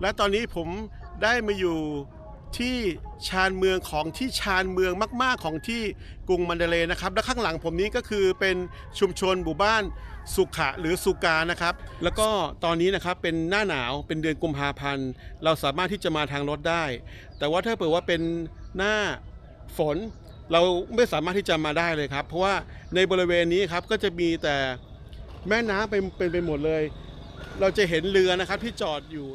และตอนนี้ผมได้มาอยู่ที่ชานเมืองของที่ชานเมืองมาก ๆ ของที่กรุงมันเดเลนะครับและข้างหลังผมนี้ก็คือเป็นชุมชนหมู่บ้านสุขะหรือสุกานะครับ แล้วก็ตอนนี้นะครับเป็นหน้าหนาวเป็นเดือนกุมภาพันธ์ เราสามารถที่จะมาทางรถได้ แต่ว่าถ้าเปิดว่าเป็นหน้าฝนเราไม่สามารถที่จะมาได้เลยครับ เพราะว่าในบริเวณนี้ครับก็จะมีแต่แม่น้ำเป็นเป็นไปหมดเลย เราจะเห็นเรือนะครับที่จอดอยู่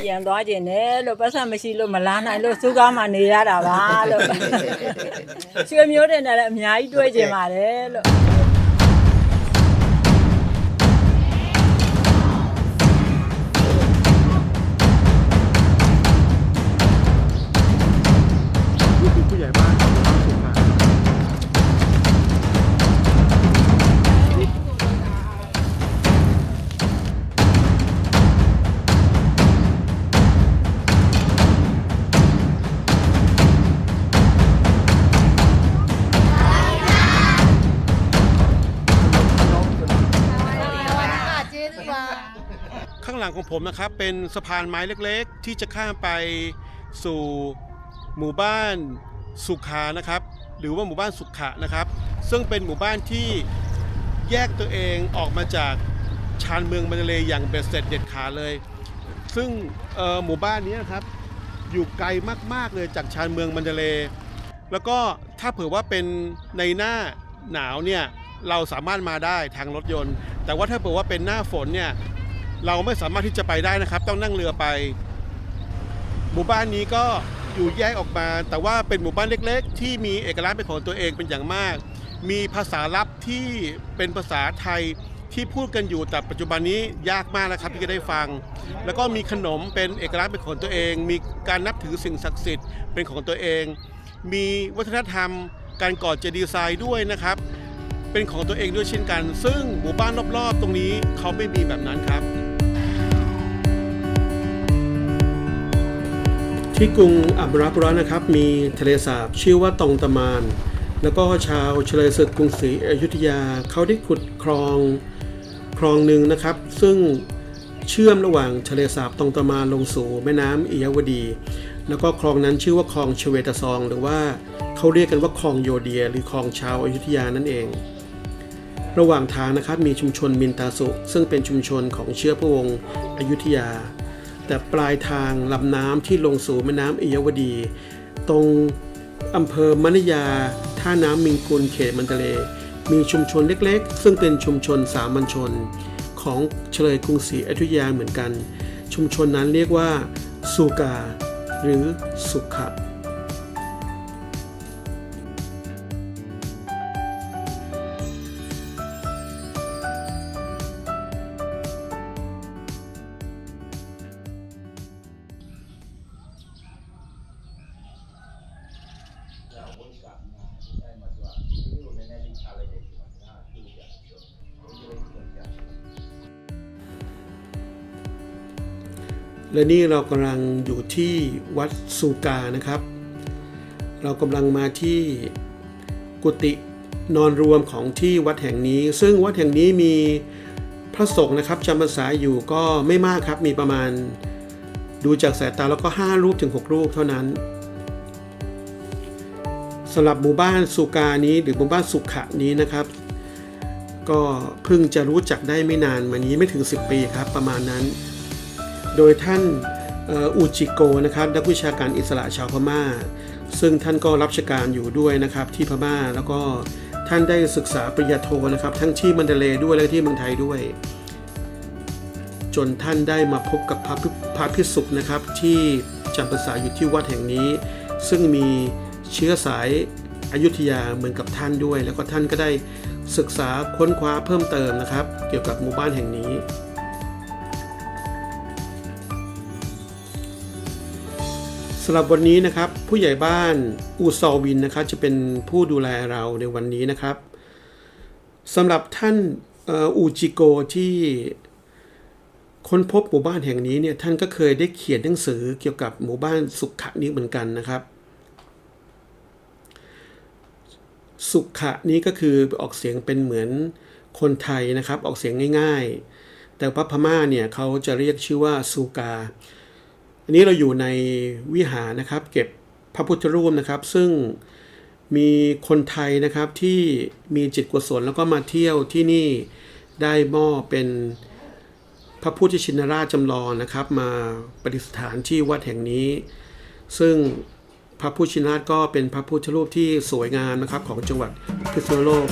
ပြန်သွားကျင်တယ်လို့ပတ်စံမရှိလို့မလာနိုင်လို့စူးကားမှနေရတာပါလို့ရွှေမျိုးတင်တယ်လည်းအများကြီးတွေးကျင်ပါတယ်လို့ ของผมนะครับ เป็นสะพานไม้เล็กๆ ที่จะข้ามไปสู่หมู่บ้านสุขานะครับ หรือว่าหมู่บ้านสุขะนะครับ ซึ่งเป็นหมู่บ้านที่แยกตัวเองออกมาจากชานเมืองมันเลย์อย่างเบ็ดเสร็จเด็ดขาดเลย ซึ่งหมู่บ้านนี้นะครับอยู่ไกลมากๆเลยจากชานเมืองมันเดเลย์แล้วก็ถ้าเผื่อว่าเป็นในหน้าหนาวเนี่ยเราสามารถมาได้ทางรถยนต์ แต่ว่าถ้าเผื่อว่าเป็นหน้าฝนเนี่ย เราไม่สามารถที่จะไปได้นะครับ ต้องนั่งเรือไปหมู่บ้านนี้ก็อยู่แยกออกมา แต่ว่าเป็นหมู่บ้านเล็ก ๆ ที่มีเอกลักษณ์เป็นของตัวเองเป็นอย่างมาก มีภาษาลับที่เป็นภาษาไทยที่พูดกันอยู่แต่ปัจจุบันนี้ยากมากแล้วครับที่จะได้ฟัง แล้วก็มีขนมเป็นเอกลักษณ์เป็นของตัวเอง มีการนับถือสิ่งศักดิ์สิทธิ์เป็นของตัวเอง มีวัฒนธรรมการก่อเจดีย์ทรายด้วยนะครับ เป็นของตัวเองด้วยเช่นกัน ซึ่งหมู่บ้านรอบๆ ตรงนี้เขาไม่มีแบบนั้นครับ ที่กรุงอับราปุระนะครับ มีทะเลสาบชื่อว่าตองตะมาน แล้วก็ชาวเฉลยศึกกรุงศรีอยุธยาเขาได้ขุดคลองคลองหนึ่งนะครับ ซึ่งเชื่อมระหว่างทะเลสาบตองตะมานลงสู่แม่น้ำอิยวดี แล้วก็คลองนั้นชื่อว่าคลองชเวตซอง หรือว่าเขาเรียกกันว่าคลองโยเดีย หรือคลองชาวอยุธยานั่นเอง ระหว่างทางนะครับมีชุมชนมินตาสุ ซึ่งเป็นชุมชนของเชื้อพระวงศ์อยุธยา แต่ปลายทางลำน้ำที่ลงสู่แม่น้ำอิยวดี ตรงอำเภอมณยา ท่าน้ำมิงกุลเขตมันเะเล มีชุมชนเล็กๆ ซึ่งเป็นชุมชนสามัญชน ของเฉลยกรุงศรีอยุธยาเหมือนกัน ชุมชนนั้นเรียกว่าสุกา หรือสุขะ และนี่เรากำลังอยู่ที่วัดสุกานะครับ เรากำลังมาที่กุฏินอนรวมของที่วัดแห่งนี้ ซึ่งวัดแห่งนี้มีพระสงฆ์นะครับจำพรรษาอยู่ก็ไม่มากครับมีประมาณ ดูจากสายตาแล้วก็ 5 รูปถึง 6 รูปเท่านั้นสำหรับหมู่บ้านสุกานี้หรือหมู่บ้านสุขะนี้นะครับ ก็เพิ่งจะรู้จักได้ไม่นานมานี้ไม่ถึง 10 ปีครับประมาณนั้น โดยท่านอูจิโกนะครับนักวิชาการอิสระชาวพม่า ซึ่งท่านก็รับราชการอยู่ด้วยนะครับที่พม่าแล้วก็ท่านได้ศึกษาปริญญาโทนะครับ ทั้งที่มันเดเลย์ด้วยและที่เมืองไทยด้วย จนท่านได้มาพบกับพระพิพระพิสุกนะครับ ที่จำพรรษาอยู่ที่วัดแห่งนี้ ซึ่งมีเชื้อสายอายุธยาเหมือนกับท่านด้วย แล้วก็ท่านก็ได้ศึกษาค้นคว้าเพิ่มเติมนะครับ เกี่ยวกับหมู่บ้านแห่งนี้ สำหรับวันนี้นะครับผู้ใหญ่บ้านอูซอวินนะครับจะเป็นผู้ดูแลเราในวันนี้นะครับสำหรับท่านอูจิโกที่ค้นพบหมู่บ้านแห่งนี้เนี่ยท่านก็เคยได้เขียนหนังสือเกี่ยวกับหมู่บ้านสุขะนี้เหมือนกันนะครับ สุขะนี้ก็คือออกเสียงเป็นเหมือนคนไทยนะครับออกเสียงง่าย ๆ แต่ว่าพม่าเนี่ยเขาจะเรียกชื่อว่าซูกา อันนี้เราอยู่ในวิหารนะครับ เก็บพระพุทธรูปนะครับ ซึ่งมีคนไทยนะครับที่มีจิตกุศลแล้วก็มาเที่ยวที่นี่ได้มอบเป็นพระพุทธชินราชจำลองนะครับ มาประดิษฐานที่วัดแห่งนี้ ซึ่งพระพุทธชินราชก็เป็นพระพุทธรูปที่สวยงามนะครับของจังหวัดพิษณุโลก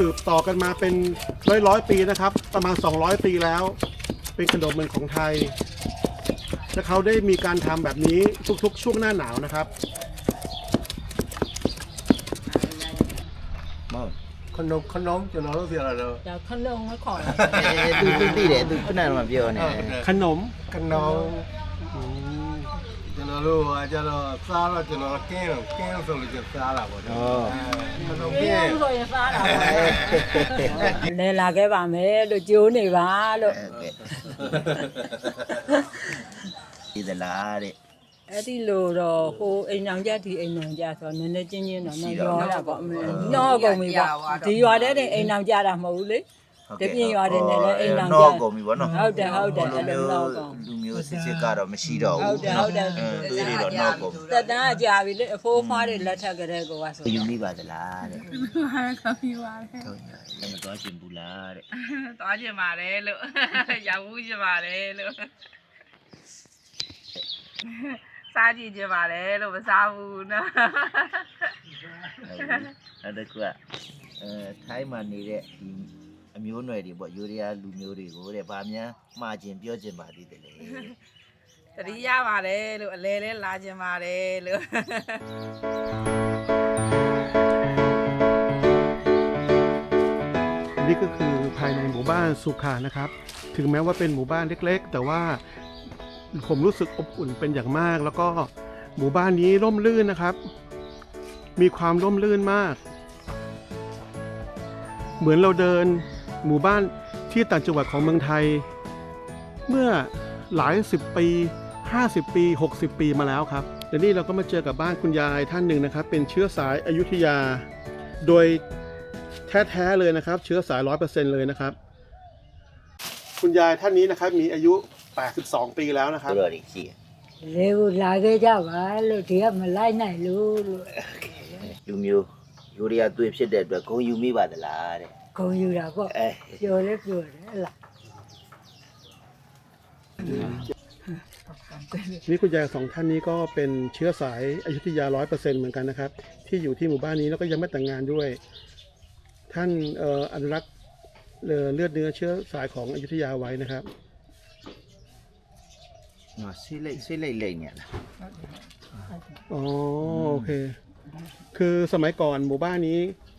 สืบต่อกันมาเป็นร้อยร้อยปีนะครับ ประมาณ 200 ปีแล้ว เป็นขนมเมืองของไทย และเขาได้มีการทำแบบนี้ทุกๆ ช่วงหน้าหนาวนะครับขนมขนมจะนอนรู้สึกอะไรเนอเดี๋ยวขนมมาขอ ดูดูดีเด็ดดูขึ้นนมาเบียวเนี่ยขนมขนม တော်တို့ကကျတော့စားတော့ကျွန်တော်ကင်းတော့ကင်းဆိုလို့ကျစားတာပေါ့နော်ခနုံ။ကဘယ်င်းလိုဆိုရင်စားတာလဲလဲလာခဲ့ပါမယ်လို့ကြိုးနေပါလို့ဒီသလားတဲ့အဲ့ဒီလိုတော့ဟိုအိမ်အောင်ကြဒီအိမ်အောင်ကြဆိုတော့နည်းနည်းချင်းချင်းတော့နော်ရောတာပေါ့အမေနော်ကုန်ပြီပေါ့ဒီရွာတဲ့တင်အိမ်အောင်ကြတာမဟုတ်ဘူးလေ တပြင်းရွာတဲ့နဲ့လည်းအိမ်အောင်ကြတော့ကုန်ပြီဗောနော်ဟုတ်တယ်ဟုတ်တယ်အဲ့လိုတော့ကုန်လူမျိုးစစ်စစ်ကတော့မရှိတော့ဟုတ်ဘူးတယ်ဟုတ်တယ်သွေးတွေတော့နောက်ကုန်တက်တန်းအကြာပြီလေအဖိုးဖွားတွေလက်ထက်ကလေးကိုကဆိုယူမိပါသလားတဲ့ဟာခမီပါလေဟုတ်တယ်လည်းမတော်ချင်ဘူးလားတဲ့သွားကျင်ပါတယ်လို့ရောက်ဘူးကျင်ပါတယ်လို့စားကြည့်ကျင်ပါတယ်လို့မစားဘူးနော်အဲ့ဒါကအဲထိုင်းမှာနေတဲ့ဒီ အမျိုးနွယ်တွေပေါ့ယူရီးယားလူမျိုးတွေကိုတဲ့ဗာများမှားခြင်းပြောခြင်းပါသေးတယ်လေ တတိရပါတယ်လို့အလဲလဲလာကျင်ပါတယ်လို့ นี่ก็คือภายในหมู่บ้านสุขานะครับ ถึงแม้ว่าเป็นหมู่บ้านเล็กๆ แต่ว่าผมรู้สึกอบอุ่นเป็นอย่างมาก แล้วก็หมู่บ้านนี้ร่มรื่นนะครับ มีความร่มรื่นมาก เหมือนเราเดิน หมู่บ้านที่ต่างจังหวัดของเมืองไทย เมื่อหลายสิบปี 50 ปี 60 ปีมาแล้วครับเดี๋ยวนี้เราก็มาเจอกับบ้านคุณยายท่านหนึ่งนะครับ เป็นเชื้อสายอายุทยา โดยแท้ๆเลยนะครับ เชื้อสาย 100%เลยนะครับ คุณยายท่านนี้นะครับ มีอายุ 82 ปีแล้วนะครับ Leo lage java lo dia malai nai lo. Yum yu. Yuri atu epse dead ba ko yumi ba da la de. လို့ လူမျိုးယူရီးယားသွေးဖြစ်တဲ့အတွက်ဂုံယူမိပါသလားတဲ့ ဂုံယူတာပေါ့ အဲ ပြောလဲပြောတယ်ဟဲ့လား นี่คุณยายสองท่านนี้ก็เป็นเชื้อสายอยุธยาร้อยเปอร์เซ็นเหมือนกันนะครับ ที่อยู่ที่หมู่บ้านนี้แล้วก็ยังไม่แต่งงานด้วย ท่านเอ่ออนุรักษ์เอ่อเลือดเนื้อเชื้อสายของอยุธยาไว้นะครับ ငါဆေးလိုက်ဆေးလိုက်လိုက်နေလား อ๋อโอเค คือสมัยก่อนหมู่บ้านนี้เอ่อ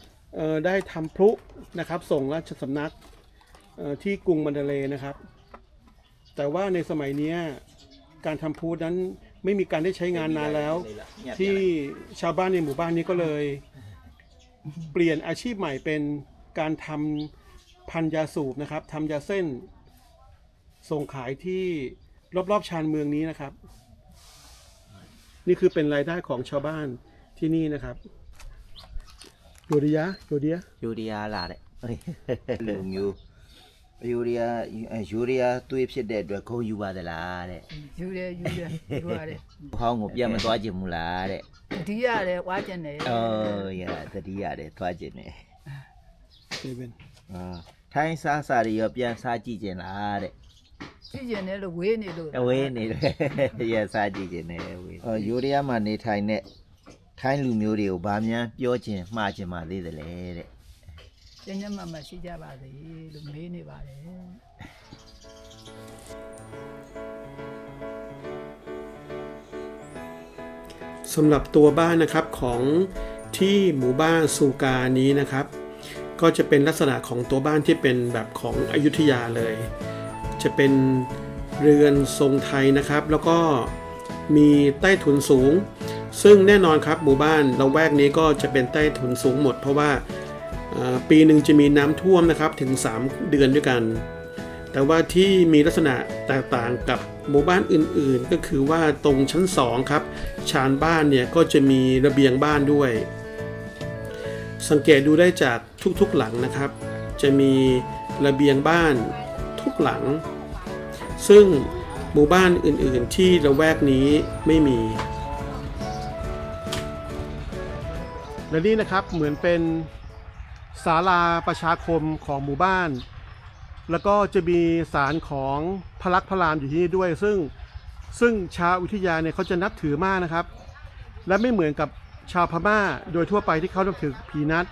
ได้ทำพลุนะครับ ส่งราชสำนักที่กรุงมันเดเลยนะครับ แต่ว่าในสมัยนี้การทำพลุนั้นไม่มีการได้ใช้งานนานแล้ว ที่ชาวบ้านในหมู่บ้านนี้ก็เลย เปลี่ยนอาชีพใหม่เป็นการทำพันยาสูบนะครับทำยาเส้น ส่งขายที่รอบๆชานเมืองนี้นะครับ นี่คือเป็นรายได้ของชาวบ้านที่นี่นะครับ ယိုဒီယာယိုဒီယာယူရီးယားလာတဲ့အဲ့လိုမျိုးယူရီးယားယူရီးယားသွေးဖြစ်တဲ့အတွက်ဂုံယူပါသလားတဲ့ယူတယ်ယူတယ်ယူရတယ်ဟောင်းကိုပြတ်မသွားခြင်းမူလားတဲ့တတိယလည်းဝါကျင်တယ်အော်ရသတိရတယ်သွားခြင်းနဲ့7အာထိုင်းစားစာတွေရောပြန်စားကြည့်ခြင်းလားတဲ့ကြည့်ကျင်တယ်လို့ဝေးနေလို့အဝေးနေတယ်ရစားကြည့်ခြင်းနဲ့ဝေးအော်ယူရီးယားမှာနေထိုင်တဲ့ ထိုင်းလူမျိုးတွေကိုဗာမြန်ပြောခြင်းမှားခြင်းမှာသေးတယ်လေတဲ့ ကျဉ်းကျဉ်းမှမှရှိကြပါစေလို့မေးနေပါတယ် สำหรับตัวบ้านนะครับของที่หมู่บ้านสูกานี้นะครับ ก็จะเป็นลักษณะของตัวบ้านที่เป็นแบบของอยุธยาเลย จะเป็นเรือนทรงไทยนะครับ แล้วก็มีใต้ถุนสูง ซึ่งแน่นอนครับหมู่บ้านเราแวกนี้ก็จะเป็นใต้ถุนสูงหมด เพราะว่าปีหนึ่งจะมีน้ำท่วมนะครับถึง 3 เดือนด้วยกัน แต่ว่าที่มีลักษณะแตกต่างกับหมู่บ้านอื่นๆ ก็คือว่าตรงชั้น 2 ครับชานบ้านเนี่ยก็จะมีระเบียงบ้านด้วย สังเกตดูได้จากทุกๆหลังนะครับ จะมีระเบียงบ้านทุกหลัง ซึ่งหมู่บ้านอื่นๆ ที่ละแวกนี้ไม่มี และนี่นะครับเหมือนเป็นศาลาประชาคมของหมู่บ้าน แล้วก็จะมีศาลของพลักพรามอยู่ที่นี่ด้วย ซึ่งซึ่งชาวอยุธยาเนี่ยเขาจะนับถือมากนะครับ และไม่เหมือนกับชาวพม่าโดยทั่วไปที่เขานับถือผีนัด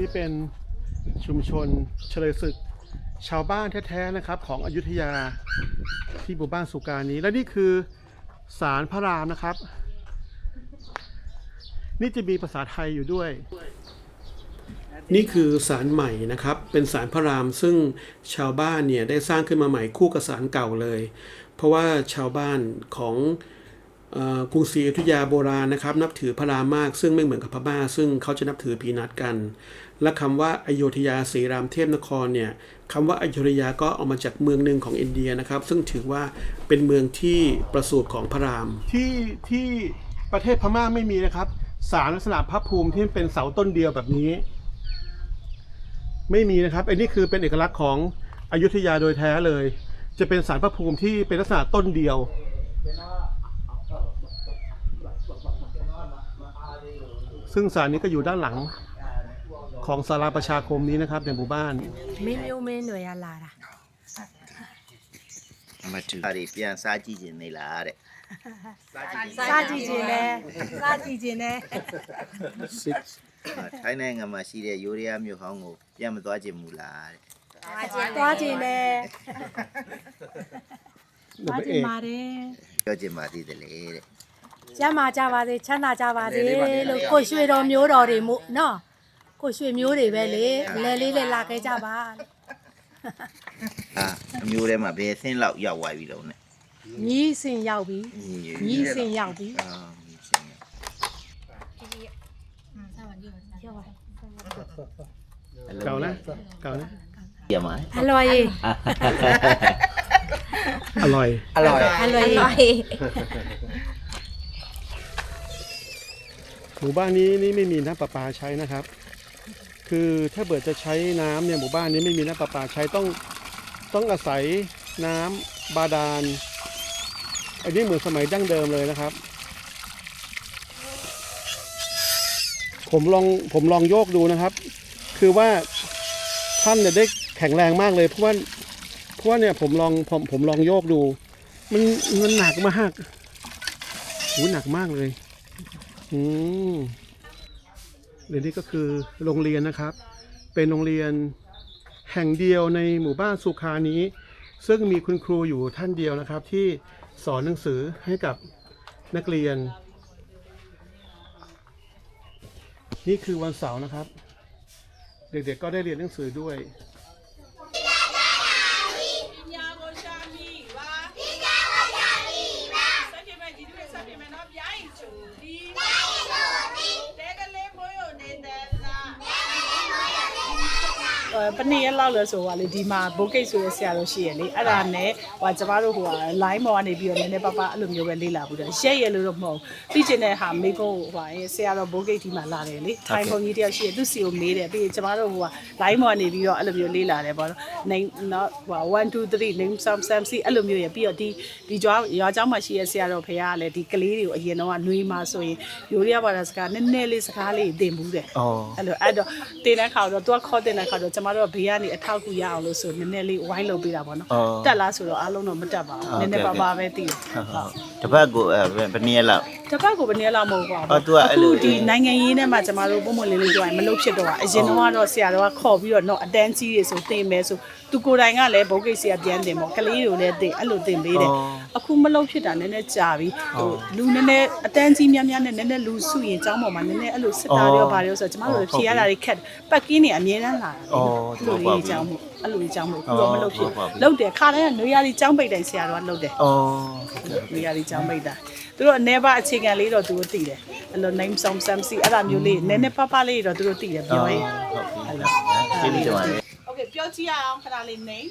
นี่เป็นชุมชนเฉลยศึก ชาวบ้านแท้ๆนะครับของอยุธยาที่หมู่บ้านสุการนี้ และนี่คือศาลพระรามนะครับ นี่จะมีภาษาไทยอยู่ด้วย นี่คือศาลใหม่นะครับ เป็นศาลพระรามซึ่งชาวบ้านเนี่ยได้สร้างขึ้นมาใหม่คู่กับศาลเก่าเลย เพราะว่าชาวบ้านของ กรุงศรีอยุธยาโบราณนะครับนับถือพระรามมาก ซึ่งไม่เหมือนกับพม่าซึ่งเขาจะนับถือพีนัดกัน และคำว่าอโยธยาศรีรามเทพนครเนี่ยคำว่าอโยธยาก็เอามาจากเมืองหนึ่งของอินเดียนะครับ ซึ่งถือว่าเป็นเมืองที่ประสูติของพระราม ที่ที่ประเทศพม่าไม่มีนะครับสารลักษณะพระภูมิที่เป็นเสาต้นเดียวแบบนี้ ไม่มีนะครับอันนี้คือเป็นเอกลักษณ์ของอยุธยาโดยแท้เลย จะเป็นสารพระภูมิที่เป็นลักษณะต้นเดียว ซึ่งศาลนี้ก็อยู่ด้านหลังของศาลาประชาคมนี้นะครับในหมู่บ้าน မင်းမျိုးမင်းတွေရလာတာ အမတူဒါတွေပြန်စားကြည့်ခြင်းနေလားတဲ့ စားကြည့်ခြင်းနဲ့စားကြည့်ခြင်းနဲ့ အာထိုင်းနိုင်ငံမှာရှိတဲ့ယူရီးယားမြို့ဟောင်းကိုပြန်မသွားခြင်းမူလားတဲ့ သွားခြင်းနဲ့ number သွားခြင်းပါတယ် ပြောခြင်းပါသေးတယ်လေတဲ့ ကျမ်းမာကြပါစေချမ်းသာကြပါစေလို့ကိုရွှေတော်မျိုးတော်တွေမို့နော်ကိုရွှေမျိုးတွေပဲလေအလဲလေးလေးလာခဲ့ကြပါလို့အာအမျိုးထဲမှာဘယ်ဆင်းလောက်ရောက်သွားပြီလုံးနဲ့ညီစင်ရောက်ပြီညီစင်ရောက်ပြီအာညီစင်ရောက်ကောင်းလားကောင်းလားရမလားအလွယ်ရေးအလွယ်အလွယ်အလွယ်ရေး หมู่บ้านนี้นี่ไม่มีน้ำประปาใช้นะครับ คือถ้าเบิดจะใช้น้ำเนี่ยหมู่บ้านนี้ไม่มีน้ำประปาใช้ต้องต้องอาศัยน้ำบาดาล อันนี้เหมือนสมัยดั้งเดิมเลยนะครับ ผมลองผมลองโยกดูนะครับ คือว่าท่านเนี่ยได้แข็งแรงมากเลยเพราะว่าเพราะว่าเนี่ยผมลองผมผมลองโยกดู มันมันหนักมากโหหนักมากเลย อืมเดี๋ยวนี้ก็คือโรงเรียนนะครับ เป็นโรงเรียนแห่งเดียวในหมู่บ้านสุขานี้ ซึ่งมีคุณครูอยู่ท่านเดียวนะครับ ที่สอนหนังสือให้กับนักเรียน นี่คือวันเสาร์นะครับ เด็กๆก็ได้เรียนหนังสือด้วย ပနေ့ရက်လောက်လဲဆိုတော့လေဒီမှာဘိုးကိတ်ဆိုရဆရာတော်ရှိရလေအဲ့ဒါနဲ့ဟိုကျမတို့ဟိုက line ပေါ်ကနေပြီးတော့နည်းနည်းပါးပါအဲ့လိုမျိုးပဲလေ့လာဘူးတယ်ရက်ရက်လို့တော့မဟုတ်သိချင်တဲ့ဟာမေကုန်းဟိုဟာဆရာတော်ဘိုးကိတ်ဒီမှာလာတယ်လေထိုင်ခုံကြီးတယောက်ရှိရသူစီကိုမေးတယ်ပြီးရင်ကျမတို့ဟိုက line ပေါ်ကနေပြီးတော့အဲ့လိုမျိုးလေ့လာတယ်ပေါ့နော်နိုင်နော်ဟို1 2 3 name some some see အဲ့လိုမျိုးရပြီးတော့ဒီဒီကြွားရွာเจ้าမှာရှိရဆရာတော်ဖခင်ကလည်းဒီကလေးတွေကိုအရင်တော့ကနှွေးမှာဆိုရင်ယူရီးယားဘာသာစကားနည်းနည်းလေးစကားလေးသင်ဘူးတယ် အော် အဲ့လိုအဲ့တော့တင်တဲ့ခါတော့သူကခေါ်တင်တဲ့ခါတော့ကျမ တို့ကဘေးကနေအထောက်အကူရအောင်လို့ဆိုနည်းနည်းလေးဝိုင်းလုပ်ပေးတာပေါ့နော်အော်တက်လားဆိုတော့အားလုံးတော့မတက်ပါဟုတ်ဘူးနည်းနည်းကဲ့ပါပါပဲတည်တယ်ဟုတ်ဟုတ်တပတ်ကိုအဲဘယ်ဘယ်နည်းလောက်တစ်ပတ်ကိုဘယ်နည်းလောက်မဟုတ်ပါအော်ဘူးသူကအဲ့လိုအခုဒီနိုင်ငံရေးထဲမှာကျမတို့ပုံမှန်လေးလေးပြောရင်မလုပ်ဖြစ်တော့အရင်တော့ကတော့ဆရာတော်ကခေါ်ပြီးတော့တော့အတန်းကြီးတွေဆိုတင်မယ်ဆိုသူကိုယ်တိုင်ကလည်းဘုတ်ကိတ်ဆရာပြန်တင်ပေါ့ကလေးတွေကိုလည်းတင်အဲ့လိုတင်ပေးတယ်အခုမလုပ်ဖြစ်တာနည်းနည်းကြာပြီဟိုလူနည်းနည်းအတန်းကြီးများများနဲ့နည်းနည်းလူစုရင်ကျောင်းပေါ်မှာနည်းနည်းအဲ့လိုစစ်တာတွေရောဗာတွေရောဆိုတော့ကျမတို့ဖြေရတာတွေခက်ပတ်ကင်းတွေအမြဲတမ်းလာတယ်အဲ့လိုကြီးကျောင်းမို့အဲ့လိုကြီးကျောင်းမို့အခုတော့မလုပ်ဖြစ်လုပ်တယ်ခါတိုင်းကနွေရာသီကျောင်းပိတ်တိုင်းဆရာတော်ကလုပ်တယ်အော်နေရာလေးကြောင်းမိတ်တာသူတို့အနေပါအခြေခံလေးတော့သူတို့သိတယ်အဲ့လို name song sam si အဲ့ဒါမျိုးလေးနည်းနည်းပပလေးတော့သူတို့သိတယ်ပြောရင်ဟုတ်ပြီကျေးဇူးတင်ပါတယ် Okay ပြောကြည့်ရအောင်ခဏလေး name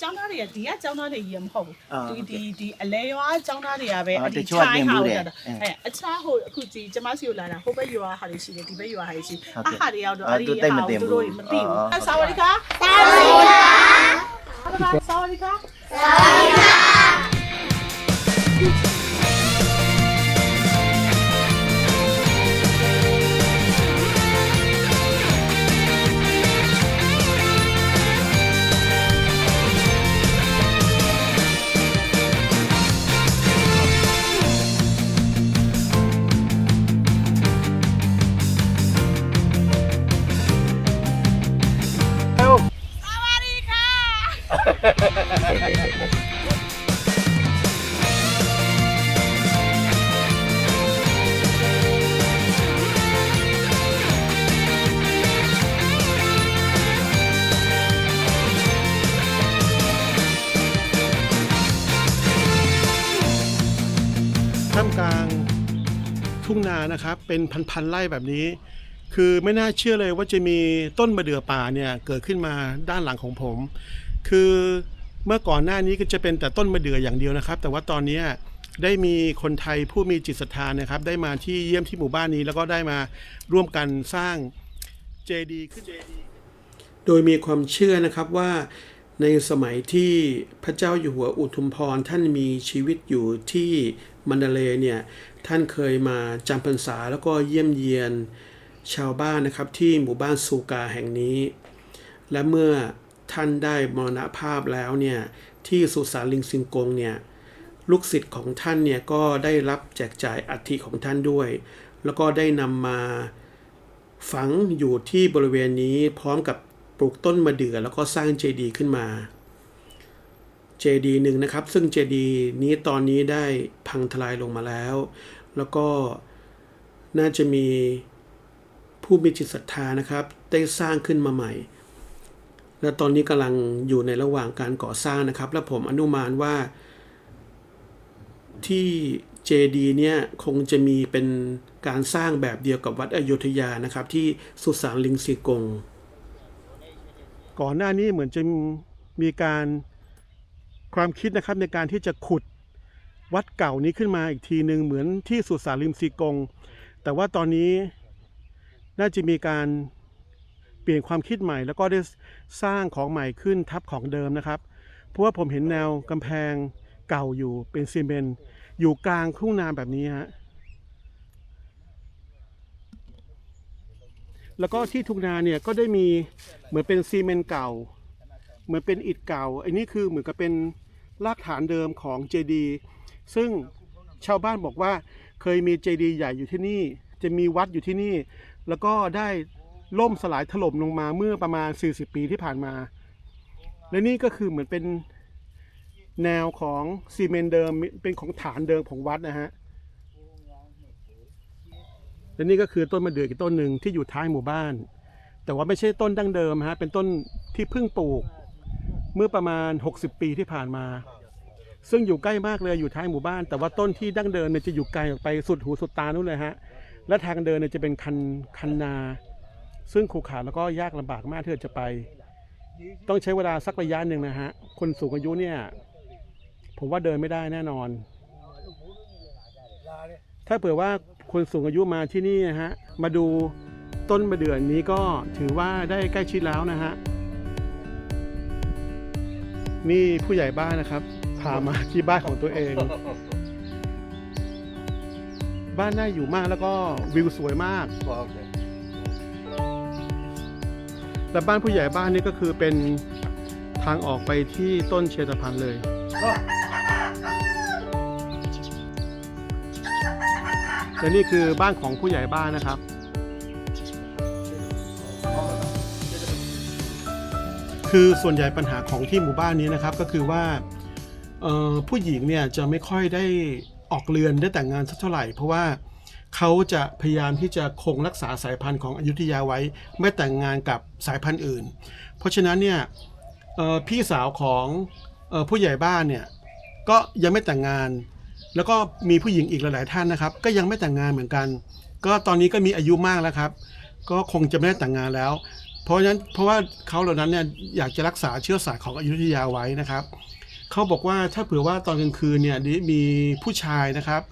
sam si ဟောဟောကျဲဆက်ပြောလေမဲကုန်ပြီလားပြောပြောကြည့်အောင် name name song sam si ဟောကျဲဟောကျောင်းသားတွေကဒီကကျောင်းသားတွေကြီးမဟုတ်ဘူးဒီဒီဒီအလဲရွာကျောင်းသားတွေကပဲအဒီချိုင်းဟာလို့တာအဲအခြားဟိုအခုဒီကျမစီကိုလာတာဟိုဘက်ရွာဟာတွေရှိတယ်ဒီဘက်ရွာဟာတွေရှိအဟာတွေရောက်တော့အဲ့ဒီဟာသူတို့မသိဘူးအဆာဝဒီကာဆာဝဒီကာဆာဝဒီကာ ท่ามกลางทุ่งนานะครับ เป็นพันๆไร่แบบนี้ คือไม่น่าเชื่อเลยว่าจะมีต้นมะเดื่อป่าเนี่ย เกิดขึ้นมาด้านหลังของผม คือ เมื่อก่อนหน้านี้ก็จะเป็นแต่ต้นมะเดื่ออย่างเดียวนะครับ แต่ว่าตอนนี้ได้มีคนไทยผู้มีจิตศรัทธานะครับ ได้มาที่เยี่ยมที่หมู่บ้านนี้ แล้วก็ได้มาร่วมกันสร้างเจดีย์ขึ้นโดยมีความเชื่อนะครับว่าในสมัยที่พระเจ้าอยู่หัวอุทุมพรท่านมีชีวิตอยู่ที่มันดเลเนี่ยท่านเคยมาจำพรรษาแล้วก็เยี่ยมเยียนชาวบ้านนะครับที่หมู่บ้านซูกาแห่งนี้ และเมื่อ ท่านได้มรณภาพแล้วเนี่ยที่สุสานลิงซิงกงเนี่ยลูกศิษย์ของท่านเนี่ยก็ได้รับแจกจ่ายอัฐิของท่านด้วย แล้วก็ได้นำมาฝังอยู่ที่บริเวณนี้พร้อมกับปลูกต้นมะเดื่อแล้วก็สร้างเจดีย์ขึ้นมาเจดีย์หนึ่งนะครับ ซึ่งเจดีย์นี้ตอนนี้ได้พังทลายลงมาแล้ว แล้วก็น่าจะมีผู้มีจิตศรัทธานะครับ ได้สร้างขึ้นมาใหม่ และตอนนี้กำลังอยู่ในระหว่างการก่อสร้างนะครับ และผมอนุมานว่าที่เจดีเนี่ยคงจะมีเป็นการสร้างแบบเดียวกับวัดอยุธยานะครับ ที่สุสานลิงสีกง ก่อนหน้านี้เหมือนจะมีการความคิดนะครับในการที่จะขุดวัดเก่านี้ขึ้นมาอีกทีหนึ่งเหมือนที่สุสานริมซีกง แต่ว่าตอนนี้น่าจะมีการ ลี่ยนความคิดใหม่ แล้วก็ได้สร้างของใหม่ขึ้นทับของเดิมนะครับ เพราะว่าผมเห็นแนวกำแพงเก่าอยู่เป็นซีเมนต์อยู่กลางทุ่งนาแบบนี้ฮะแล้วก็ที่ทุ่งนาเนี่ยก็ได้มีเหมือนเป็นซีเมนต์เก่า เหมือนเป็นอิฐเก่าอันนี้คือเหมือนกับเป็นรากฐานเดิมของเจดีซึ่งชาวบ้านบอกว่าเคยมีเจดีย์ใหญ่อยู่ที่นี่ จะมีวัดอยู่ที่นี่ แล้วก็ได้ ล่มสลายถล่มลงมาเมื่อประมาณ 40 ปีที่ผ่านมา และนี่ก็คือเหมือนเป็นแนวของซีเมนเดิมเป็นของฐานเดิมของวัดนะฮะและนี่ก็คือต้นมะเดื่ออีกต้นหนึ่งที่อยู่ท้ายหมู่บ้าน แต่ว่าไม่ใช่ต้นดั้งเดิมฮะเป็นต้นที่เพิ่งปลูกเมื่อประมาณ 60 ปีที่ผ่านมา ซึ่งอยู่ใกล้มากเลยอยู่ท้ายหมู่บ้าน แต่ว่าต้นที่ดั้งเดิมเนี่ยจะอยู่ไกลออกไปสุดหูสุดตานู่นเลยฮะและทางเดินเนี่ยจะเป็นคันคันนา ซึ่งขรุขระแล้วก็ยากลำบากมากที่จะไป ต้องใช้เวลาสักระยะหนึ่งนะฮะ คนสูงอายุเนี่ย ผมว่าเดินไม่ได้แน่นอน ถ้าเผื่อว่าคนสูงอายุมาที่นี่นะฮะ มาดูต้นมะเดื่อนี้ก็ถือว่าได้ใกล้ชิดแล้วนะฮะ นี่ผู้ใหญ่บ้านนะครับพามาที่บ้านของตัวเอง บ้านน่าอยู่มากแล้วก็วิวสวยมาก และบ้านผู้ใหญ่บ้านนี่ก็คือเป็นทางออกไปที่ต้นเชตพันธุ์เลย และนี่คือบ้านของผู้ใหญ่บ้านนะครับ คือส่วนใหญ่ปัญหาของที่หมู่บ้านนี้นะครับก็คือว่าผู้หญิงเนี่ยจะไม่ค่อยได้ออกเรือนได้แต่งงานสักเท่าไหร่เพราะว่า เขาจะพยายามที่จะคงรักษาสายพันธุ์ของอยุธยาไว้ ไม่แต่งงานกับสายพันธุ์อื่น เพราะฉะนั้นเนี่ยพี่สาวของออผู้ใหญ่บ้านเนี่ยก็ยังไม่แต่งงาน แล้วก็มีผู้หญิงอีกหลาย ๆ ท่านนะครับ ก็ยังไม่แต่งงานเหมือนกัน ก็ตอนนี้ก็มีอายุมากแล้วครับ ก็คงจะไม่ได้แต่งงานแล้ว เพราะฉะนั้นเพราะว่าเขาเหล่านั้นเนี่ยอยากจะรักษาเชื้อสายของอยุธยาไว้นะครับเขาบอกว่าถ้าเผื่อว่าตอนกลางคืนเนี่ยมีผู้ชายนะครับ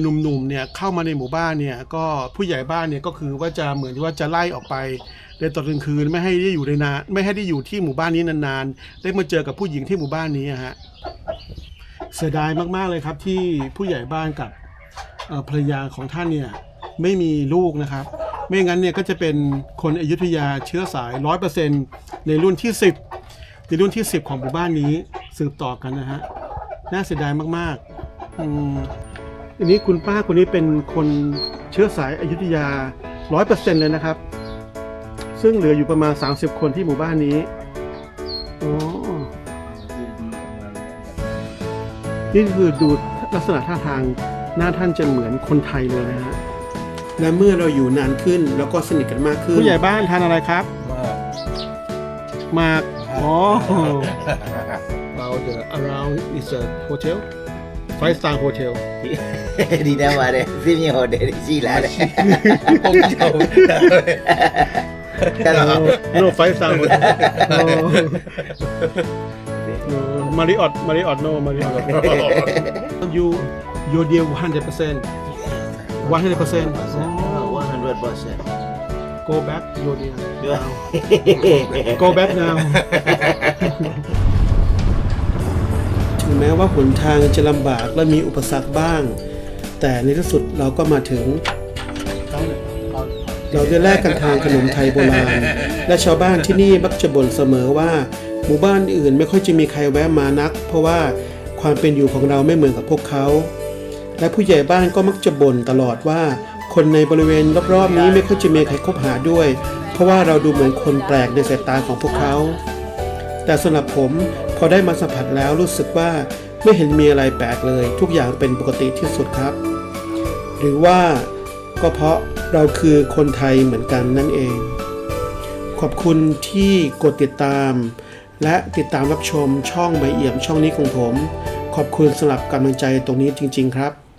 หนุ่มๆเนี่ยเข้ามาในหมู่บ้านเนี่ยก็ผู้ใหญ่บ้านเนี่ยก็คือว่าจะเหมือนว่าจะไล่ออกไปในตอนกลางคืนไม่ให้ได้อยู่ในนาไม่ให้ได้อยู่ที่หมู่บ้านนี้นานๆ ได้มาเจอกับผู้หญิงที่หมู่บ้านนี้ฮะเสียดายมากๆเลยครับที่ผู้ใหญ่บ้านกับภรรยาของท่านเนี่ยไม่มีลูกนะครับ ไม่งั้นเนี่ยก็จะเป็นคนอยุธยาเชื้อสายร้อยเปอร์เซ็นในรุ่นที่ 10 ในรุ่นที่ 10 ของหมู่บ้านนี้สืบต่อกันนะฮะน่าเสียดายมากๆอืม อันนี้คุณป้าคนนี้เป็นคนเชื้อสายอยุธยาร้อยเปอร์เซ็นเลยนะครับ ซึ่งเหลืออยู่ประมาณ 30 คนที่หมู่บ้านนี้อ๋อนี่คือดูลักษณะท่าทางหน้าท่านจะเหมือนคนไทยเลยนะฮะและเมื่อเราอยู่นานขึ้นแล้วก็สนิทกันมากขึ้นผู้ใหญ่บ้านทานอะไรครับหมากอ๋อ About the around is a hotel five star hotel ဒီထဲမှာတဲ့ပြင်းပြဟိုတယ်ရှိလာတယ်ပုံကြောက်တယ် no five star hotel no Marriott Marriott no Marriott you your deal 100 percent 100 percent 100% go back your deal go back now ถึงแม้ว่าหนทางจะลำบากและมีอุปสรรคบ้าง แต่ในที่สุดเราก็มาถึง เราได้แลกกันทางขนมไทยโบราณ และชาวบ้านที่นี่มักจะบ่นเสมอว่า หมู่บ้านอื่นไม่ค่อยจะมีใครแวะมานัก เพราะว่าความเป็นอยู่ของเราไม่เหมือนกับพวกเขา และผู้ใหญ่บ้านก็มักจะบ่นตลอดว่า คนในบริเวณรอบๆนี้ไม่ค่อยจะมีใครคบหาด้วย เพราะว่าเราดูเหมือนคนแปลกในสายตาของพวกเขาแต่สำหรับผม พอได้มาสัมผัสแล้วรู้สึกว่าไม่เห็นมีอะไรแปลกเลย ทุกอย่างเป็นปกติที่สุดครับ หรือว่าก็เพราะเราคือคนไทยเหมือนกันนั่นเอง ขอบคุณที่กดติดตาม และติดตามรับชมช่องใบเอี่ยมช่องนี้ของผม ขอบคุณสำหรับกำลังใจตรงนี้จริง ๆ ครับ။